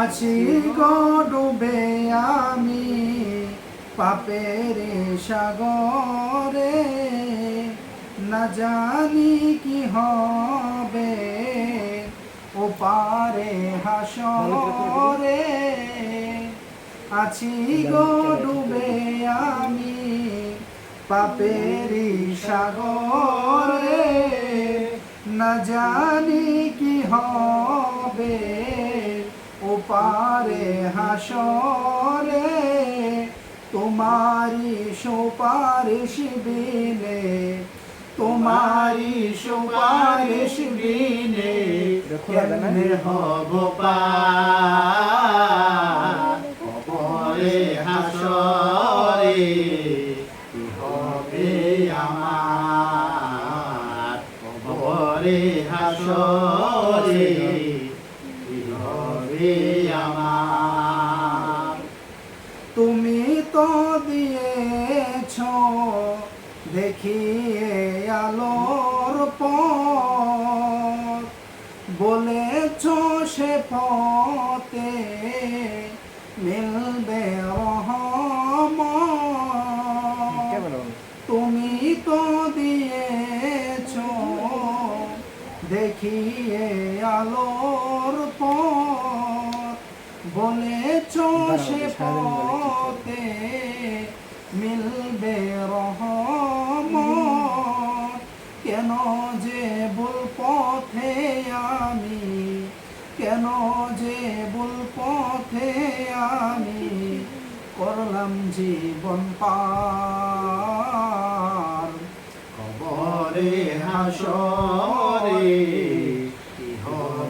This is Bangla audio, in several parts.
আছি গো ডুবে আমি পাপের সাগরে। না জানি কি হবে ও পারে হাসরে। আছি গো ডুবে আমি পাপের সাগরে। না জানি কি হবে ওপারে হাসরে তোমারি সুপারিশ বিনে তোমারি সুপারিশ বিনে কেমনে হব পার হাসরে হবে আমার? হাসরে হবে আমার। তুমি তো দিয়েছ দেখিয়ে আলোর পথ। বলেছ সে পথে মিলবে দেখিয়ে আলোর পথ। বলেছ সে পথে মিলবে রহমত। কেন যে ভুল পথে আমি কেন যে ভুল পথে আমি করলাম জীবন পার। কবরে হাসরে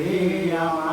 হবে